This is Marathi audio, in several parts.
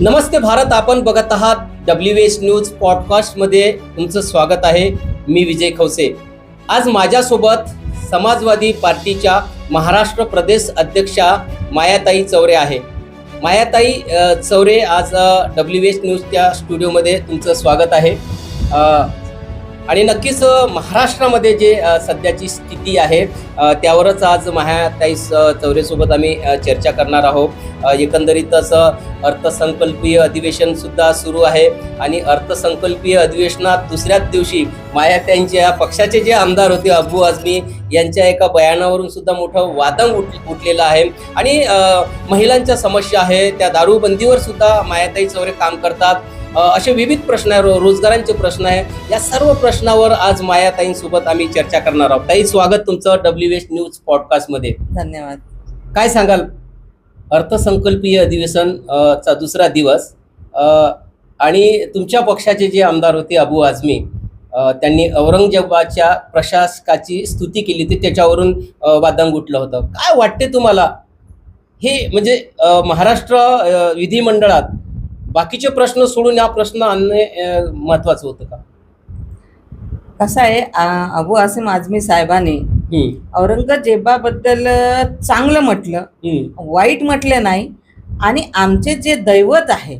नमस्ते भारत आपण बघत आहात डब्ल्यू एस न्यूज पॉडकास्टमध्ये तुमचं स्वागत आहे. मी विजय खवसे. आज माझ्यासोबत समाजवादी पार्टीच्या महाराष्ट्र प्रदेश अध्यक्षा मायाताई चौरे आहे. मायाताई चौरे आज डब्ल्यू एस न्यूजच्या स्टुडिओमध्ये तुमचं स्वागत आहे. आणि नक्कीच महाराष्ट्रामध्ये जे सध्याची स्थिती आहे त्यावरच आज मायाताई स- चौरेसोबत आम्ही चर्चा करणार आहोत. एकंदरीतच अर्थसंकल्पीय अधिवेशन सुद्धा सुरू आहे आणि अर्थसंकल्पीय अधिवेशनात दुसऱ्याच दिवशी मायात्यांच्या पक्षाचे जे आमदार होते अबू आझमी यांच्या एका बयानावरून सुद्धा मोठं वादंग उठ उठलेलं आहे. आणि महिलांच्या समस्या आहे त्या दारूबंदीवर सुद्धा मायाताई चौरे काम करतात. असे विविध प्रश्न आहे रो- रोजगारांचे प्रश्न आहे. या सर्व प्रश्नावर आज मायाताईंसोबत आम्ही चर्चा करणार आहोत. ताई स्वागत तुमचं डब्ल्यू एच न्यूज पॉडकास्टमध्ये धन्यवाद. काय सांगाल? अर्थसंकल्पीय अधिवेशन चा दुसरा दिवस. आणि तुमच्या पक्षाचे जे आमदार होते अबू आझमी त्यांनी औरंगजेबाच्या प्रशासकाची स्तुती केली होती त्याच्यावरून वादंग उठलं होतं. काय वाटते तुम्हाला? हे म्हणजे महाराष्ट्र विधिमंडळात बाकीचे प्रश्न सोडून हा प्रश्न आणणे महत्वाचं होतं का? कसं आहे अबू आसिम आझमी साहेबांनी औरंगजेबाबद्दल चांगलं म्हटलं वाईट म्हटलं नाही आणि आमचे जे दैवत आहे.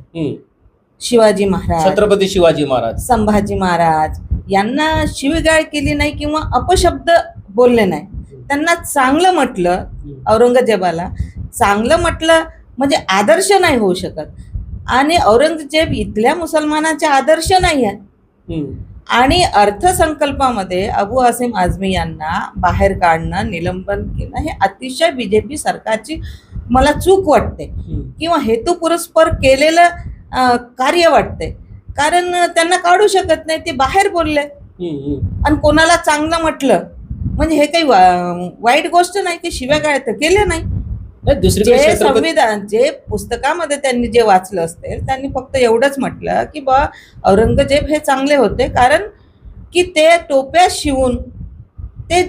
शिवाजी महाराज छत्रपती शिवाजी महाराज. संभाजी महाराज यांना शिवीगाळ केली नाही किंवा अपशब्द बोलले नाही. त्यांना चांगलं म्हटलं औरंगजेबाला चांगलं म्हटलं म्हणजे आदर्श नाही होऊ शकत. आणि औरंगजेब इथल्या मुसलमानाचे आदर्श नाही आहे हम्म, आणि अर्थसंकल्पामध्ये अबू आसिम आझमी यांना बाहेर काढणं निलंबन केलं हे अतिशय बीजेपी सरकारची मला चूक वाटते. किंवा हेतुपुरस्पर केलेलं कार्य वाटते. कारण त्यांना काढू शकत नाही ते बाहेर बोलले. आणि कोणाला चांगलं म्हटलं? म्हणजे हे काही वाईट गोष्ट नाही ते शिव्या काय तर केले नाही. जे छत्रपती संविधान जे पुस्तकामध्ये त्यांनी जे वाचलं असेल त्यांनी फक्त एवढंच म्हटलं की बा औरंगजेब हे चांगले होते कारण की ते टोप्या शिवून ते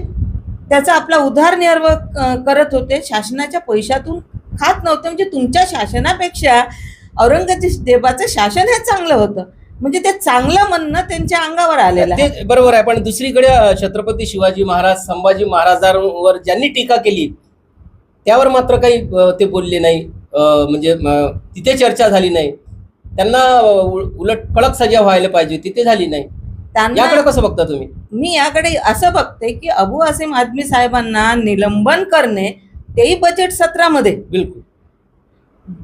त्याचा आपला उदारनिर्वाह करत होते. शासनाच्या पैशातून खात नव्हते म्हणजे तुमच्या शासनापेक्षा औरंगजेबाचं शासन हे चांगलं होतं. म्हणजे ते चांगलं म्हणणं त्यांच्या अंगावर आलेलं ते बरोबर आहे पण दुसरीकडे छत्रपती शिवाजी महाराज संभाजी महाराजांवर ज्यांनी टीका केली त्यावर मात्र काही ते बोलले नाही. म्हणजे तिथे चर्चा झाली नाही. त्यांना उलट कडक सजा व्हायला पाहिजे तिथे झाली नाही. याकडे कसं बघता तुम्ही? मी याकडे असं बघते की अबू आसिम आझमी साहेबांना निलंबन करणे तेही बजेट सत्रामध्ये. बिलकुल.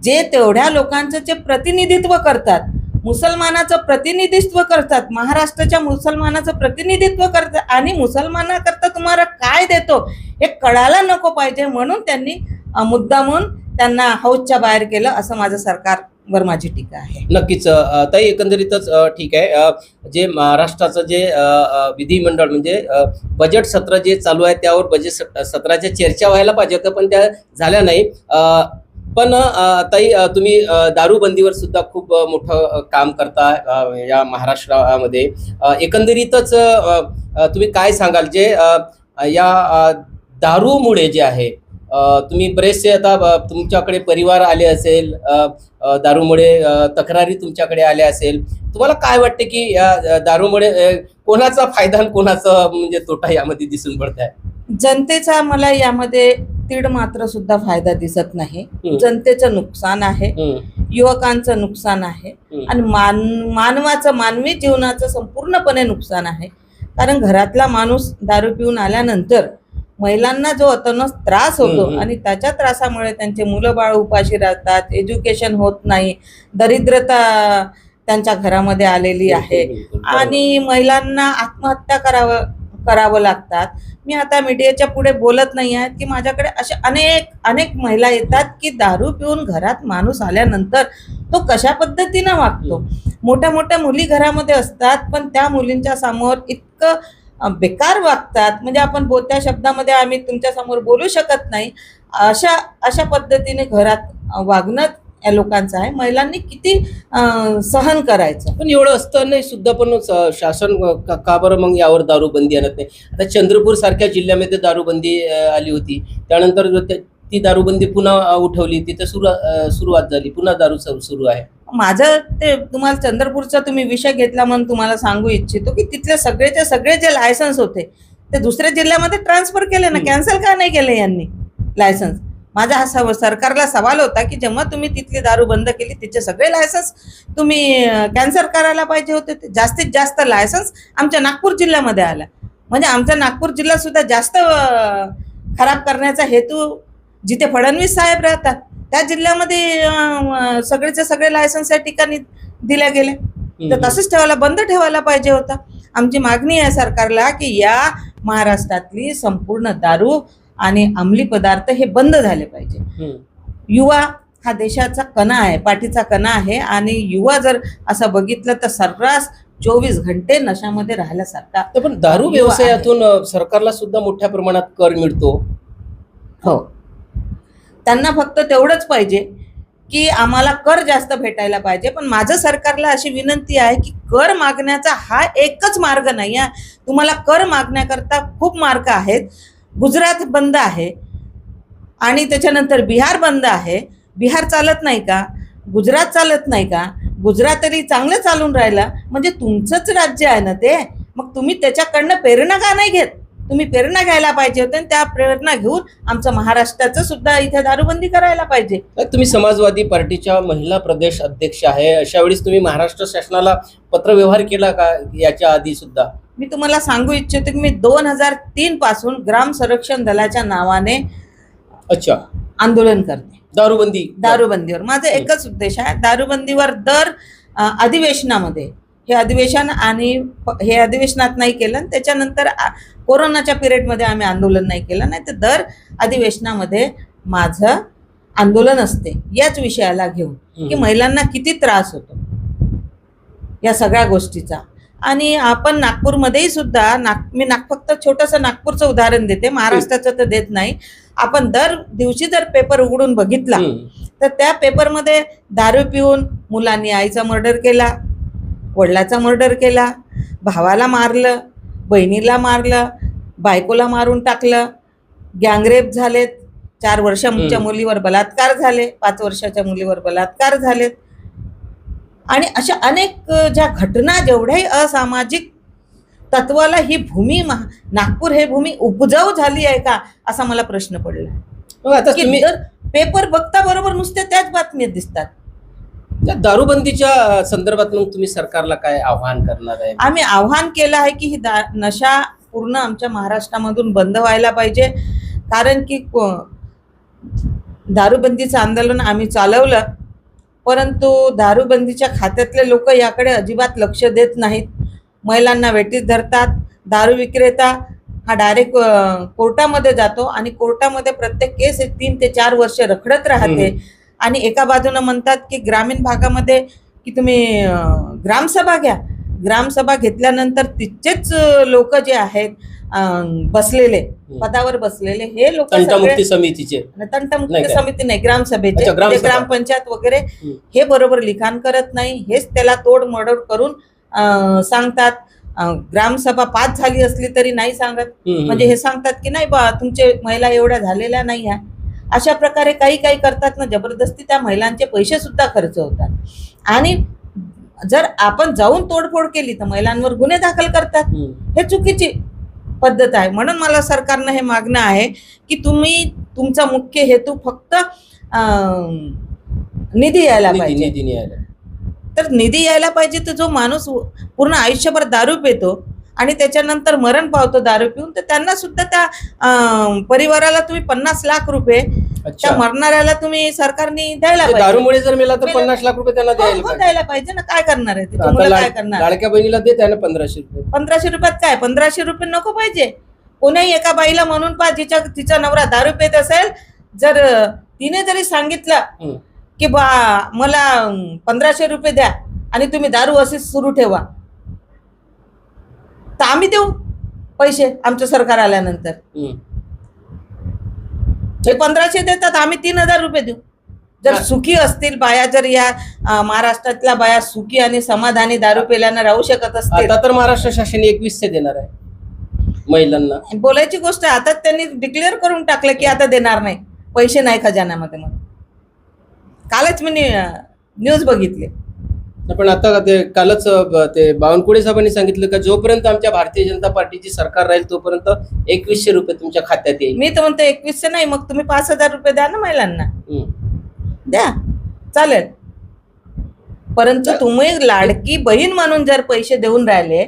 जे तेवढ्या लोकांचं जे प्रतिनिधित्व करतात मुसलमानाचं प्रतिनिधित्व करतात महाराष्ट्राच्या मुसलमानाचं प्रतिनिधित्व करतात आणि मुसलमानाकरता तुम्हाला काय देतो? हे कळायला नको पाहिजे म्हणून त्यांनी मुद्दामून त्यांना हौसच्या बाहेर केलं असं माझं सरकारवर माझी टीका आहे. नक्कीच ताई एकंदरीतच ठीक आहे. जे महाराष्ट्राचं जे विधिमंडळ म्हणजे बजेट सत्र जे चालू आहे त्यावर बजेट सत्राच्या चर्चा व्हायला पाहिजे होत्या पण त्या झाल्या नाही. पण ताई तुम्ही दारूबंदीवर सुद्धा खूप मोठं काम करता या महाराष्ट्रामध्ये. एकंदरीतच तुम्ही काय सांगाल? जे या दारूमुळे जे आहे तुम्ही बरेचसे आता तुमच्याकडे परिवार आले असेल दारूमुळे तक्रारी तुमच्याकडे आल्या असेल तुम्हाला काय वाटते की या दारूमुळे कोणाचा फायदा आणि कोणाचा म्हणजे तोटा यामध्ये दिसून पडत आहे जनतेचा मला यामध्ये तीड मात्र सुद्धा फायदा दिसत नाही. जनतेचं नुकसान आहे. युवकांचं नुकसान आहे. आणि मान मानवाचं मानवी जीवनाचं संपूर्णपणे नुकसान आहे. कारण घरातला माणूस दारू पिऊन आल्यानंतर महिलांना जो अतोनास त्रास होतो. आणि त्याच्या त्रासामुळे त्यांचे मुलं बाळ उपाशी राहतात एज्युकेशन होत नाही दरिद्रता त्यांच्या घरामध्ये आलेली आहे आणि महिलांना आत्महत्या करावं करावं लागतात. मी आता मीडियाच्या पुढे बोलत नाही आहे की माझ्याकडे अशा अनेक अनेक महिला येतात की दारू पिऊन घरात माणूस आल्यानंतर तो कशा पद्धतीनं वागतो? मोठ्या मोठ्या मुली घरामध्ये असतात पण त्या मुलींच्या समोर इतकं बेकार वागतात. म्हणजे आपण बोलत्या शब्दामध्ये आम्ही तुमच्यासमोर बोलू शकत नाही. अशा अशा पद्धतीने घरात वागणं या लोकांचं आहे. महिलांनी किती सहन करायचं? पण एवढं असताना सुद्धा पण शासन का- का बरं मग यावर दारूबंदी आणत नाही? आता चंद्रपूर सारख्या जिल्ह्यामध्ये दारूबंदी आली होती. त्यानंतर ती दारूबंदी पुन्हा उठवली. तिथं सुरू सुरुवात झाली. पुन्हा दारू सुरू सुरू आहे. माझं ते तुम्हाला चंद्रपूरचा तुम्ही विषय घेतला म्हणून तुम्हाला सांगू इच्छितो की तिथले सगळेचे सगळे जे लायसन्स होते ते दुसऱ्या जिल्ह्यामध्ये ट्रान्सफर केले ना. कॅन्सल का नाही केले यांनी लायसन्स माझा हा सव- सरकारला सवाल होता की जेव्हा तुम्ही तिथली दारू बंद केली तिचे सगळे लायसन्स तुम्ही कॅन्सल करायला पाहिजे होते? ते जास्तीत जास्त लायसन्स आमच्या नागपूर जिल्ह्यामध्ये आला. म्हणजे आमचा नागपूर जिल्हा सुद्धा जास्त खराब करण्याचा हेतू जिथे फडणवीस साहेब राहतात त्या जिल्ह्यामध्ये सगळेचे सगळे लायसन्स या ठिकाणी दिल्या गेले तर तसंच ठेवायला बंद ठेवायला पाहिजे होता. आमची मागणी आहे सरकारला की या महाराष्ट्रातली संपूर्ण दारू आणि अंमली पदार्थ हे बंद झाले पाहिजे. युवा हा देशाचा कणा आहे पाठीचा कणा आहे आणि युवा जर असं बघितलं तर सर्रास चोवीस घंटे नशामध्ये राहिल्यासारखा तर पण दारू युवा व्यवसायातून सरकारला सुद्धा मोठ्या प्रमाणात कर मिळतो. हो. त्यांना फक्त तेवढंच पाहिजे की आम्हाला कर जास्त भेटायला पाहिजे. पण माझं सरकारला अशी विनंती आहे की कर मागण्याचा हा एकच मार्ग नाही आहे तुम्हाला कर मागण्याकरता खूप मार्ग आहेत. गुजरात बंद आहे. आणि त्याच्यानंतर बिहार बंद आहे. बिहार चालत नाही का? गुजरात चालत नाही का? गुजरात तरी चांगलं चालून राहिलं. म्हणजे तुमचंच राज्य आहे ना ते? मग तुम्ही त्याच्याकडनं प्रेरणा का नाही घेत? तुम्ही प्रेरणा घ्यायला पाहिजे होते आणि त्या प्रेरणा घेऊन आमचं महाराष्ट्राचं सुद्धा इथे दारूबंदी करायला पाहिजे. तुम्ही समाजवादी पार्टीच्या महिला प्रदेश अध्यक्ष आहे. अशा वेळेस तुम्ही महाराष्ट्र शासनाला पत्रव्यवहार केला का? याच्या आधी सुद्धा. मी तुम्हाला सांगू इच्छितो की मी दोन हजार तीन पासून ग्राम संरक्षण दलाच्या नावाने अच्छा. आंदोलन करते. दारूबंदी. दारूबंदीवर. माझा एकच उद्देश आहे. दारूबंदीवर दर अधिवेशनामध्ये हे अधिवेशन आणि हे अधिवेशनात नाही केलं आणि त्याच्यानंतर कोरोनाच्या पिरियडमध्ये आम्ही आंदोलन नाही केलं नाही तर दर अधिवेशनामध्ये माझं आंदोलन असते याच विषयाला घेऊन की. महिलांना किती त्रास होतो या सगळ्या गोष्टीचा आणि आपण नागपूरमध्येही सुद्धा नाग मी नाग फक्त छोटंसं नागपूरचं उदाहरण देते महाराष्ट्राचं तर देत नाही आपण दर दिवशी जर पेपर उघडून बघितला. तर त्या पेपरमध्ये दारू पिऊन मुलांनी आईचा मर्डर केला वडिलाचा मर्डर केला भावाला मारलं बहिणीला मारलं बायकोला मारून टाकलं गँगरेप झालेत चार वर्षाच्या. मुलीवर बलात्कार झाले पाच वर्षाच्या मुलीवर बलात्कार झालेत. आणि अशा अनेक ज्या घटना जेवढ्याही असामाजिक तत्वाला ही भूमी महा- नागपूर हे भूमी उपजाऊ झाली आहे का असा मला प्रश्न पडला. पेपर बघता बरोबर नुसते त्याच बातम्या दिसतात. त्या दारूबंदीच्या संदर्भात मग तुम्ही सरकारला काय आव्हान करणार आहे? आम्ही आव्हान केलं आहे की ही दा नशा पूर्ण आमच्या महाराष्ट्रामधून बंद व्हायला पाहिजे. कारण की दारूबंदीचं आंदोलन आम्ही चालवलं परंतु दारूबंदीच्या खात्यातले लोक याकडे अजिबात लक्ष देत नाहीत. महिलांना वेटीत धरतात दारू विक्रेता हा डायरेक्ट कोर्टामध्ये जातो आणि कोर्टामध्ये प्रत्येक केस हे तीन ते चार वर्ष रखडत राहते. आणि एका बाजूनं म्हणतात की ग्रामीण भागामध्ये की तुम्ही ग्रामसभा घ्या. ग्रामसभा घेतल्यानंतर तिथचेच लोक जे आहेत बसलेले पदावर बसलेले हे लोक तंटामुक्ती समितीचे. तंटमुक्ती? समिती नाही ग्रामसभेचे. ग्रामपंचायत वगैरे. हे बरोबर लिखाण करत नाही. हेच त्याला तोड मडोड करून सांगतात. ग्रामसभा पास झाली असली तरी नाही सांगत. म्हणजे हे सांगतात की नाही बा तुमचे महिला एवढ्या झालेल्या नाही आहे अशा प्रकारे काही काही करतात ना जबरदस्ती त्या महिलांचे पैसे सुद्धा खर्च होतात. आणि जर आपण जाऊन तोडफोड केली तर महिलांवर गुन्हे दाखल करतात. हे चुकीची पद्धत आहे. म्हणून मला सरकारनं हे मागणं आहे की तुम्ही तुमचा मुख्य हेतू फक्त निधी यायला पाहिजे. तर निधी यायला पाहिजे तर जो माणूस पूर्ण आयुष्यभर दारू पितो आणि त्याच्यानंतर मरण पावतो दारू पिऊन तर त्यांना सुद्धा त्या परिवाराला तुम्ही पन्नास लाख रुपये त्या मरणाऱ्याला तुम्ही सरकारने द्यायला ते पाहिजे. दारूमुळे जर मेला तर पन्नास लाख रुपये त्यांना हो, द्यायला हो, पाहिजे. द्यायला पाहिजे ना. काय करणार आहे तिथे आता मुलं काय लाड- करणार लाडक्या बहिणीला देत आहे ना पंधराशे रुपये. पंधराशे रुपयात काय? पंधराशे रुपये नको पाहिजे. कोण्याही एका बाईला म्हणून पा जिच्या तिचा नवरा दारू पित असेल जर अं, तिने जरी सांगितलं हम्म. की बा मला अं, पंधराशे रुपये द्या आणि तुम्ही दारू अशीच सुरू ठेवा. तर आम्ही देऊ पैसे आमचं सरकार आल्यानंतर. हम्म. ते पंधराशे देतात आम्ही तीन हजार रुपये देऊ. जर. सुखी असतील बाया जर या महाराष्ट्रातल्या बाया सुखी आणि समाधानी दारू पेल्यानं राहू शकत असतील. आता तर महाराष्ट्र शासन एकवीसशे देणार आहे महिलांना. बोलायची गोष्ट आहे आता त्यांनी डिक्लेअर करून टाकलं की आता देणार नाही. पैसे नाही खजान्यामध्ये म्हणून. कालच मी न्यूज बघितली. पण आता ते कालच ते बावनकुळे साहेबांनी सांगितलं का जोपर्यंत आमच्या भारतीय जनता पार्टीची सरकार राहील तोपर्यंत एकवीसशे रुपये तुमच्या खात्यात येईल. मी तर म्हणते एकवीसशे नाही मग तुम्ही पाच हजार रुपये द्या ना महिलांना. द्या. चालेल. परंतु तुम्ही लाडकी बहीण म्हणून जर पैसे देऊन राहिले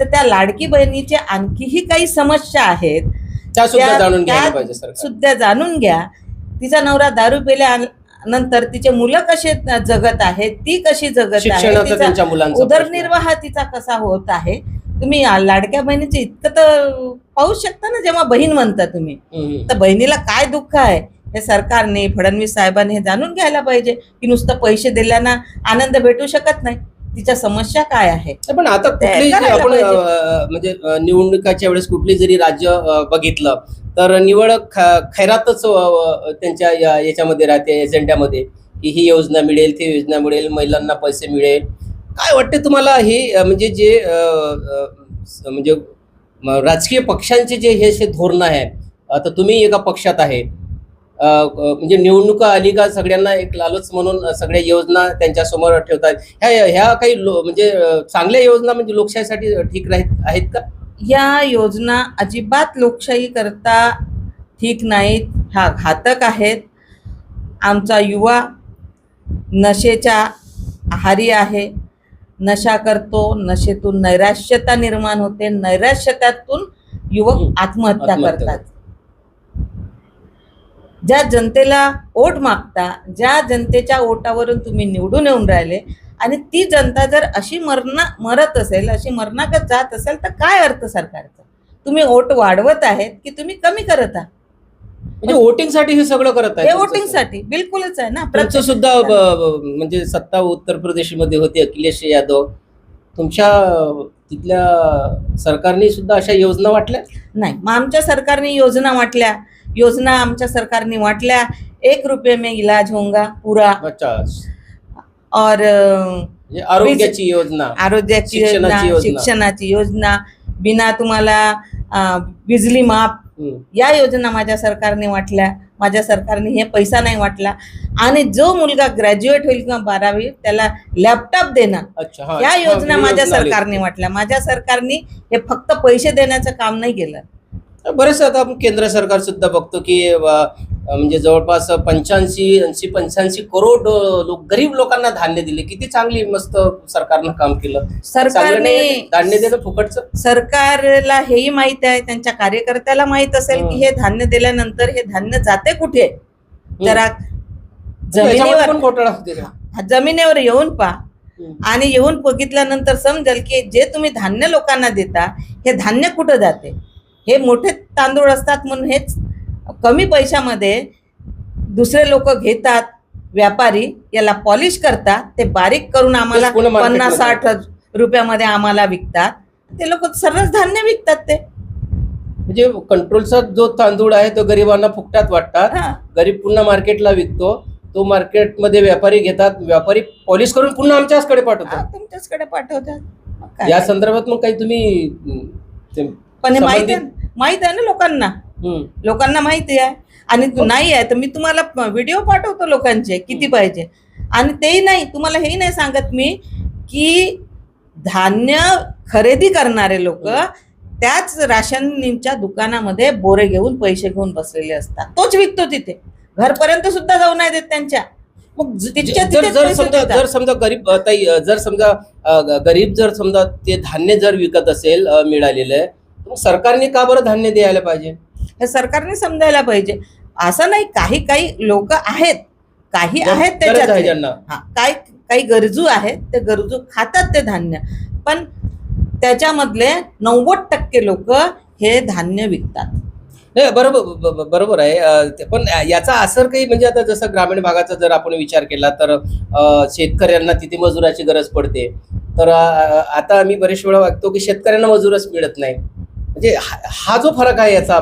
तर त्या लाडकी बहिणीच्या आणखीही काही समस्या आहेत. त्या सुद्धा जाणून घ्या. तिचा नवरा दारू पिल्या नंतर तिचे मुलं कसे जगत आहेत ती कशी जगत आहे. उदरनिर्वाह तिचा कसा होत आहे तुम्ही लाडक्या बहिणीचं इतकं तर पाहू शकता ना जेव्हा बहीण म्हणता तुम्ही. तर बहिणीला काय दुःख आहे हे सरकारने फडणवीस साहेबांनी हे जाणून घ्यायला पाहिजे की नुसतं पैसे दिल्यानं आनंद भेटू शकत नाही तिच्या समस्या काय आहे पण आता कुठली आपण म्हणजे निवडणुकाच्या वेळेस कुठली जरी राज्य बघितलं तर निवड खैरातच त्यांच्या याच्यामध्ये राहते एजेंड्यामध्ये की ही योजना मिळेल ती योजना मिळेल महिलांना पैसे मिळेल. काय वाटते तुम्हाला हे म्हणजे जे म्हणजे राजकीय पक्षांचे जे हे असे धोरण आहे आता तुम्ही एका पक्षात आहे म्हणजे निवडणुका आली का सगळ्यांना एक लालच म्हणून सगळ्या योजना त्यांच्यासमोर ठेवतात. ह्या ह्या काही लो- म्हणजे चांगल्या योजना म्हणजे लोकशाहीसाठी ठीक राहत आहेत का? या योजना अजिबात लोकशाही करता ठीक नाहीत. ह्या घातक आहेत. आमचा युवा नशेच्या आहारी आहे. नशा करतो नशेतून नैराश्यता निर्माण होते. नैराश्यतातून युवक आत्महत्या करतात. ज्या जनतेला वोट मागता ज्या जनतेच्या ओटावरून तुम्ही निवडून येऊन राहिले आणि ती जनता जर अशी मरणा मरत असेल अशी मरणागत जात असेल तर काय अर्थ सरकारचा? तुम्ही वोट वाढवत आहेत की तुम्ही कमी करत आहात? म्हणजे वोटिंगसाठी हे सगळं करत आहे हे वोटिंगसाठी बिलकुलच आहे ना. तुमचं प्रत्येक- सुद्धा म्हणजे सत्ता उत्तर प्रदेशमध्ये होती अखिलेश यादव. तुमच्या तिथल्या सरकारने सुद्धा अशा योजना वाटल्या? नाही मग आमच्या सरकारने योजना वाटल्या. योजना आमच्या सरकारने वाटल्या एक रुपये में इलाज होगा पूरा. अच्छा. और आरोग्याची योजना आरोग्याची योजना शिक्षणाची योजना. बिना तुम्हाला बिजली माफ. या योजना माझ्या सरकारने वाटल्या. माझ्या सरकारने हे पैसा नाही वाटला. आणि जो मुलगा ग्रॅज्युएट होईल किंवा बारावी त्याला लॅपटॉप देणं. या योजना माझ्या. सरकारने वाटल्या. माझ्या सरकारने हे फक्त पैसे देण्याचं काम नाही केलं. बरेच आता आपण केंद्र सरकार सुद्धा बघतो की म्हणजे जवळपास पंच्याऐंशी ऐंशी पंच्याऐंशी करोड लोक गरीब लोकांना धान्य दिले. किती चांगली मस्त सरकारनं काम केलं. सरकारने धान्य देणं फुकटचं. सरकारला हेही माहीत आहे त्यांच्या कार्यकर्त्याला माहीत असेल की हे. धान्य दिल्यानंतर हे धान्य जाते कुठे? जरा जमिनीवर? जमिनीवर येऊन हम्म. आणि येऊन बघितल्यानंतर समजेल की जे तुम्ही धान्य लोकांना देता हे धान्य कुठं जाते? हे मोठे तांदूळ असतात म्हणून हेच कमी पैशामध्ये दुसरे लोक घेतात व्यापारी याला पॉलिश करतात ते बारीक करून आम्हाला पन्नास. साठ रुपयामध्ये आम्हाला विकतात. ते लोक सर्वच धान्य विकतात ते. म्हणजे कंट्रोलचा जो तांदूळ आहे तो गरिबांना फुकटात वाटतात. गरीब पुन्हा मार्केटला विकतो. तो मार्केटमध्ये व्यापारी घेतात. व्यापारी पॉलिश करून पुन्हा आमच्याचकडे पाठवतात. तुमच्याचकडे पाठवतात? या संदर्भात मग काही तुम्ही पण माहीत माहीत आहे ना लोकांना. लोकांना माहिती आहे. आणि तू नाही आहे तर मी तुम्हाला व्हिडिओ पाठवतो लोकांचे किती पाहिजे. आणि तेही नाही तुम्हाला हेही नाही सांगत मी की धान्य खरेदी करणारे लोक त्याच राशनच्या दुकानामध्ये बोरे घेऊन पैसे घेऊन बसलेले असतात. तोच विकतो तिथे. घरपर्यंत सुद्धा जाऊ नाही देत त्यांच्या. मग जर समजा. जर समजा गरीब ताई जर समजा गरीब जर समजा ते धान्य जर विकत असेल मिळालेलं मग सरकारने का बरं धान्य द्यायला पाहिजे? हे सरकारने समजायला पाहिजे. असं नाही काही काही लोक आहेत. काही आहेत त्याच्यात. हा काही काही गरजू आहेत ते गरजू खातात ते धान्य. पण त्याच्यामधले नव्वद टक्के लोक हे धान्य विकतात. नाही बरोबर बरोबर आहे. पण याचा असर काही म्हणजे आता जसं ग्रामीण भागाचा जर आपण विचार केला तर शेतकऱ्यांना तिथे मजुराची गरज पडते. तर आता आम्ही बरेच वेळा वागतो की शेतकऱ्यांना मजूरच मिळत नाही. म्हणजे हा जो फरक आहे याचा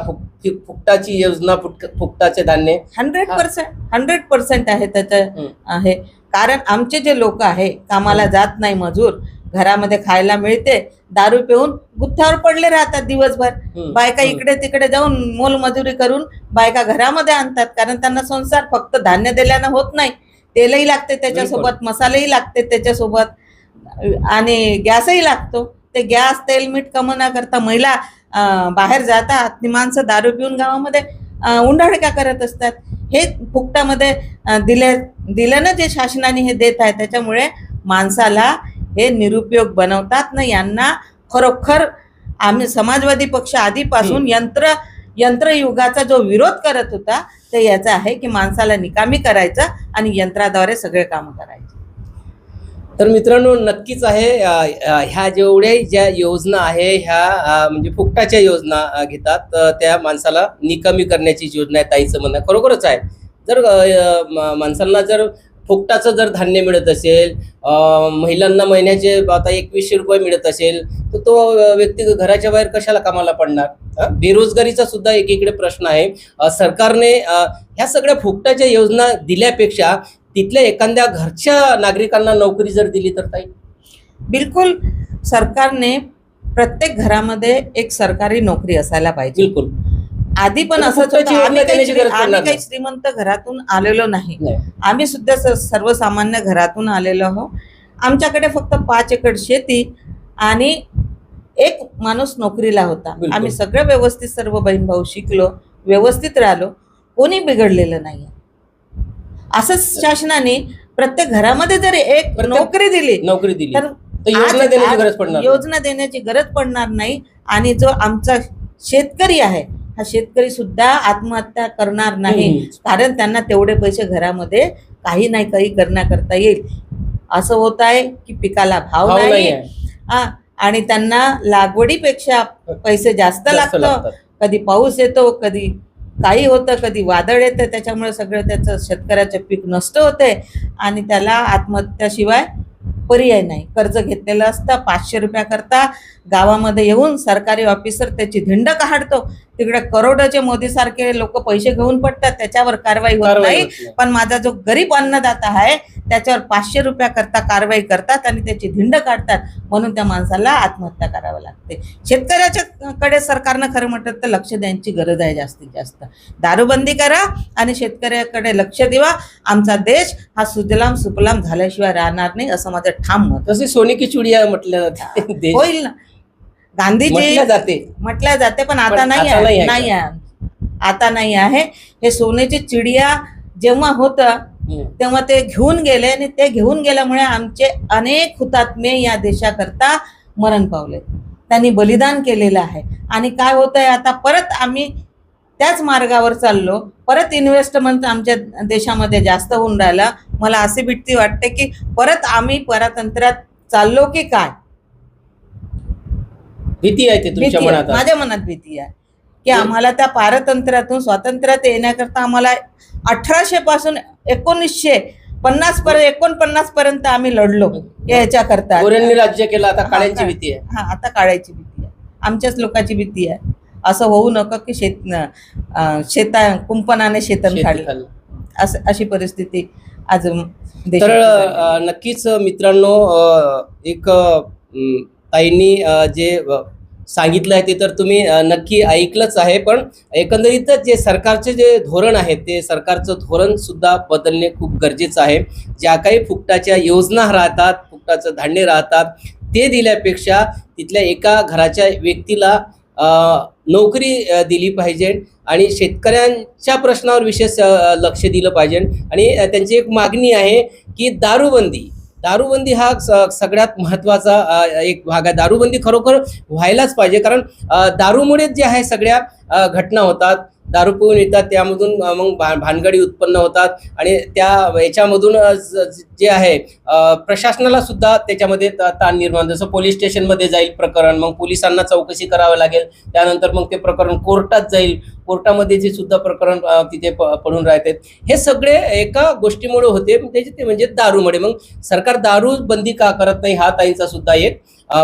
फुकटाची योजना फुकटाचे धान्य. हंड्रेड. पर्सेंट हंड्रेड पर्सेंट आहे त्याचं. आहे. कारण आमचे जे लोक आहे कामाला जात नाही मजूर घरामध्ये खायला मिळते दारू पिऊन गुत्थ्यावर पडले राहतात दिवसभर. बायका. इकडे तिकडे जाऊन मोलमजुरी करून बायका घरामध्ये आणतात. कारण त्यांना संसार फक्त धान्य दिल्यानं होत नाही. तेलही लागते त्याच्यासोबत मसालेही लागते त्याच्यासोबत. आणि गॅसही लागतो. ते गॅस तेल मीठ कम न करता महिला बाहेर जातात आणि माणसं दारू पिऊन गावामध्ये अं, उंडाळक्या करत असतात. हे फुकटामध्ये दिले दिलं ना जे शासनाने हे देत आहे त्याच्यामुळे माणसाला हे निरुपयोग बनवतात ना यांना खरोखर आम्ही समाजवादी पक्ष आधीपासून यंत्र यंत्रयुगाचा जो विरोध करत होता ते याचा आहे की माणसाला निकामी करायचं आणि यंत्राद्वारे सगळे काम करायचे. तर मित्रांनो नक्कीच आहे ह्या जेवढ्याही ज्या योजना आहे ह्या म्हणजे फुकटाच्या योजना घेतात त्या माणसाला निकमी करण्याची योजना आहे ताईचं म्हणणं. खरोखरच आहे. जर माणसांना जर फुकटाचं जर धान्य मिळत असेल महिलांना महिन्याचे आता एकवीसशे रुपये मिळत असेल तर तो व्यक्ती घराच्या बाहेर कशाला कामाला पडणार? बेरोजगारीचा सुद्धा एकीकडे प्रश्न आहे. सरकारने ह्या सगळ्या फुकटाच्या योजना दिल्यापेक्षा तिथल्या एखाद्या घरच्या नागरिकांना नोकरी जर दिली तर ताई? बिलकुल सरकारने प्रत्येक घरामध्ये एक सरकारी नोकरी असायला पाहिजे. बिलकुल. आधी पण असंच. योजना आम्ही काही. श्रीमंत घरातून आलेलो नाही. आम्ही सुद्धा सर्वसामान्य घरातून आलेलो आहो आमच्याकडे फक्त पाच एकर शेती आणि एक माणूस नोकरीला होता. आम्ही सगळे व्यवस्थित सर्व बहीण भाऊ शिकलो व्यवस्थित राहिलो कोणी बिघडलेलं नाही असंच शासनाने प्रत्येक घरामध्ये जर एक नोकरी दिली नोकरी दिली तर तर योजना आज- देण्याची आज गरज पडणार नाही. योजना देण्याची गरज पडणार नाही आणि जो आमचा शेतकरी आहे हा शेतकरी सुद्धा आत्महत्या करणार नाही हम्म. कारण त्यांना तेवढे पैसे घरामध्ये काही नाही काही करण्याकरता येईल असं होत आहे की पिकाला भाव भाव नाही नाही आहे. हा, आणि त्यांना लागवडीपेक्षा पैसे जास्त जास्त लागतं लागतात. कधी पाऊस येतो कधी काही होतं कधी वादळ येतं त्याच्यामुळे सगळं त्याचं शेतकऱ्याचं पीक नष्ट होते आणि त्याला आत्महत्याशिवाय पर्याय नाही. कर्ज घेतलेलं असतं पाचशे रुपयाकरता गावामध्ये येऊन सरकारी ऑफिसर त्याची धिंड काढतो तिकडे करोडोचे मोदी सारखे लोक पैसे घेऊन पडतात त्याच्यावर कारवाई होत नाही. पण माझा जो गरीब अन्नदाता आहे त्याच्यावर पाचशे रुपयाकरता कारवाई करतात आणि त्याची धिंड काढतात म्हणून त्या माणसाला आत्महत्या करावी लागते. शेतकऱ्याच्या कडे सरकारनं खरं म्हटलं तर लक्ष द्यायची गरज आहे जास्तीत जास्त. दारूबंदी करा आणि शेतकऱ्याकडे लक्ष देवा. आमचा देश हा सुजलाम सुफलाम झाल्याशिवाय राहणार नाही असं माझं ठाम मत तसे सोने की चिडिया म्हटलं होईल ना. गांधीजी म्हटलं जाते. म्हटल्या जाते पण आता पण नाही आता नाही आहे. आहे नाही आहे. आता नाही आहे. हे सोन्याची चिडिया जेव्हा होतं हम्म. तेव्हा ते घेऊन गेले आणि ते घेऊन गेल्यामुळे आमचे अनेक हुतात्मे या देशाकरता मरण पावले. त्यांनी बलिदान केलेलं आहे. आणि काय होत आहे आता परत आम्ही त्याच मार्गावर चाललो. परत इन्व्हेस्टमेंट आमच्या देशामध्ये जास्त होऊन राहिला. मला अशी भीती वाटते की परत आम्ही परतंत्रात चाललो की काय? भीती आहे ते तुमच्या भीती आहे. मनात माझ्या मनात भीती आहे की आम्हाला त्या पारतंत्र्यातून स्वातंत्र्यात येण्याकरता आम्हाला अठराशे पासून एकोणीसशे पन्नास पर्यंत एकोणपन्नास पर्यंत आम्ही लढलो या ह्याच्याकरता गोऱ्यांनी राज्य केलं आता काळ्यांची? भीती आहे हा आता काढायची भीती आहे आमच्याच लोकांची भीती आहे असं होऊ नका की शेत अं, शेता कुंपणाने शेतन शेती काढलं. असं अशी परिस्थिती आज तर देशाची झाली. अ, नक्कीच मित्रांनो अ, एक अ, म, ताईंनी जे सांगितलं आहे ते तर तुम्ही नक्की ऐकलंच आहे. पण एकंदरीतच जे सरकारचे जे धोरण आहे ते सरकारचं धोरणसुद्धा बदलणे खूप गरजेचं आहे. ज्या काही फुकटाच्या योजना राहतात फुकटाचं धान्य राहतात ते दिल्यापेक्षा तिथल्या एका घराच्या व्यक्तीला नोकरी दिली पाहिजे आणि शेतकऱ्यांच्या प्रश्नावर विशेष लक्ष दिलं पाहिजे. आणि त्यांची एक मागणी आहे की दारूबंदी दारूबंदी हा स- सगळ्यात महत्त्वाचा एक भाग आहे. दारूबंदी खरोखर व्हायलाच पाहिजे. कारण दारूमुळेच जे आहे सगळ्या घटना होतात. दारू पिऊन येतात त्यामधून मग भा भानगडी उत्पन्न होतात आणि त्या याच्यामधून जे आहे प्रशासनाला सुद्धा त्याच्यामध्ये त- ताण निर्माण जसं पोलीस स्टेशनमध्ये जाईल प्रकरण मग पोलिसांना चौकशी करावं लागेल. त्यानंतर मग ते प्रकरण कोर्टात जाईल. कोर्टामध्ये जे सुद्धा प्रकरण तिथे प- पडून राहते. हे सगळे एका गोष्टीमुळे होते. त्याचे ते म्हणजे दारूमुळे. मग सरकार दारू बंदी का करत नाही हा ताईंचा सुद्धा एक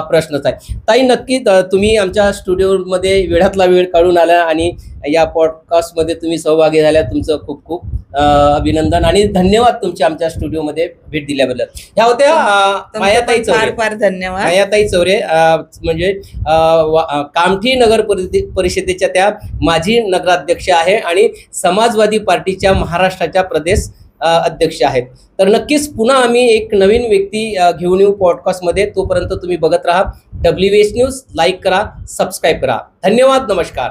प्रश्नच आहे. ताई नक्की तुम्ही आमच्या स्टुडिओमध्ये वेळातला वेळ काढून आला आणि या पॉडकास्टमध्ये तुम्ही सहभागी झाल्या तुमचं खूप खूप अभिनंदन आणि धन्यवाद तुमच्या आमच्या स्टुडिओमध्ये भेट दिल्याबद्दल. ह्या होत्या मायाताई चौरे. फार धन्यवाद. मायाताई चौरे म्हणजे कामठी नगर परिषदे- परिषदेच्या त्या माजी नगराध्यक्ष आहे आणि समाजवादी पार्टीच्या महाराष्ट्राच्या प्रदेश अध्यक्ष आहेत. तर नक्कीच पुन्हा आम्ही एक नवीन व्यक्ती घेऊन येऊ पॉडकास्टमध्ये तोपर्यंत तुम्ही बघत राहा. डब्ल्यू एस न्यूज लाईक करा सबस्क्राईब करा. धन्यवाद नमस्कार.